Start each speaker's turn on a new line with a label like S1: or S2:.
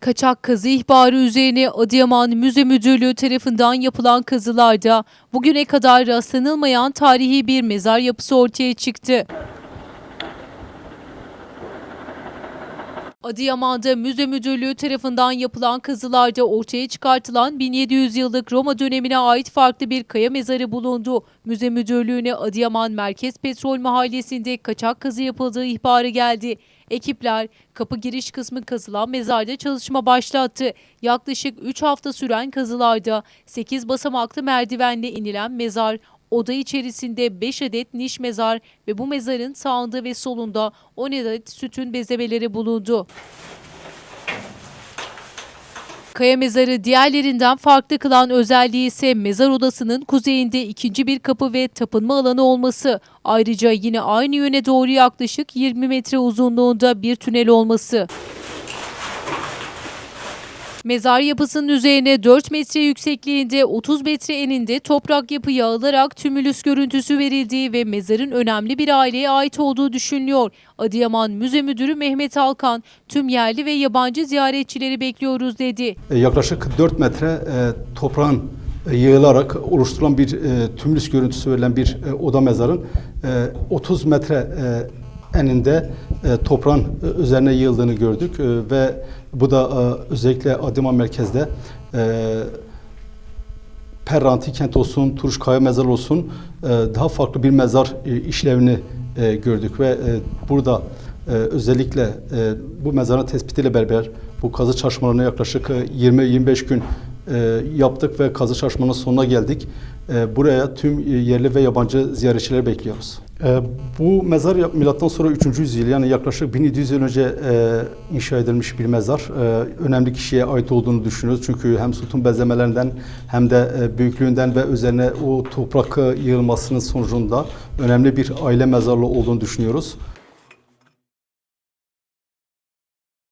S1: Kaçak kazı ihbarı üzerine Adıyaman Müze Müdürlüğü tarafından yapılan kazılarda bugüne kadar rastlanılmayan tarihi bir mezar yapısı ortaya çıktı. Adıyaman'da Müze Müdürlüğü tarafından yapılan kazılarda ortaya çıkartılan 1700 yıllık Roma dönemine ait farklı bir kaya mezarı bulundu. Müze Müdürlüğü'ne Adıyaman Merkez Petrol Mahallesi'nde kaçak kazı yapıldığı ihbarı geldi. Ekipler kapı giriş kısmı kazılan mezarda çalışma başlattı. Yaklaşık 3 hafta süren kazılarda 8 basamaklı merdivenle inilen mezar, oda içerisinde 5 adet niş mezar ve bu mezarın sağında ve solunda 10 adet sütun bezemeleri bulundu. Kaya mezarı diğerlerinden farklı kılan özelliği ise mezar odasının kuzeyinde ikinci bir kapı ve tapınma alanı olması. Ayrıca yine aynı yöne doğru yaklaşık 20 metre uzunluğunda bir tünel olması. Mezar yapısının üzerine 4 metre yüksekliğinde 30 metre eninde toprak yapı yağılarak tümülüs görüntüsü verildiği ve mezarın önemli bir aileye ait olduğu düşünülüyor. Adıyaman Müze Müdürü Mehmet Alkan tüm yerli ve yabancı ziyaretçileri bekliyoruz dedi.
S2: E, Yaklaşık 4 metre e, toprağın e, yığılarak oluşturulan bir tümlüs görüntüsü verilen bir oda mezarın e, 30 metre eninde e, toprağın e, üzerine yığıldığını gördük E, ve bu da özellikle Adıyaman merkezde Perra Antik Kent olsun, Turuş Kaya Mezar olsun daha farklı bir mezar işlevini gördük ve burada özellikle bu mezarın tespitiyle beraber bu kazı çalışmalarını yaklaşık e, 20-25 gün yaptık ve kazı çalışmalarının sonuna geldik. E, Buraya tüm e, yerli ve yabancı ziyaretçileri bekliyoruz. E, Bu mezar milattan sonra 3. yüzyıl yani yaklaşık 1700 yıl önce e, inşa edilmiş bir mezar. E, Önemli kişiye ait olduğunu düşünüyoruz. Çünkü hem sütun bezemelerinden hem de e, büyüklüğünden ve üzerine o toprak e, yığılmasının sonucunda önemli bir aile mezarlığı olduğunu düşünüyoruz.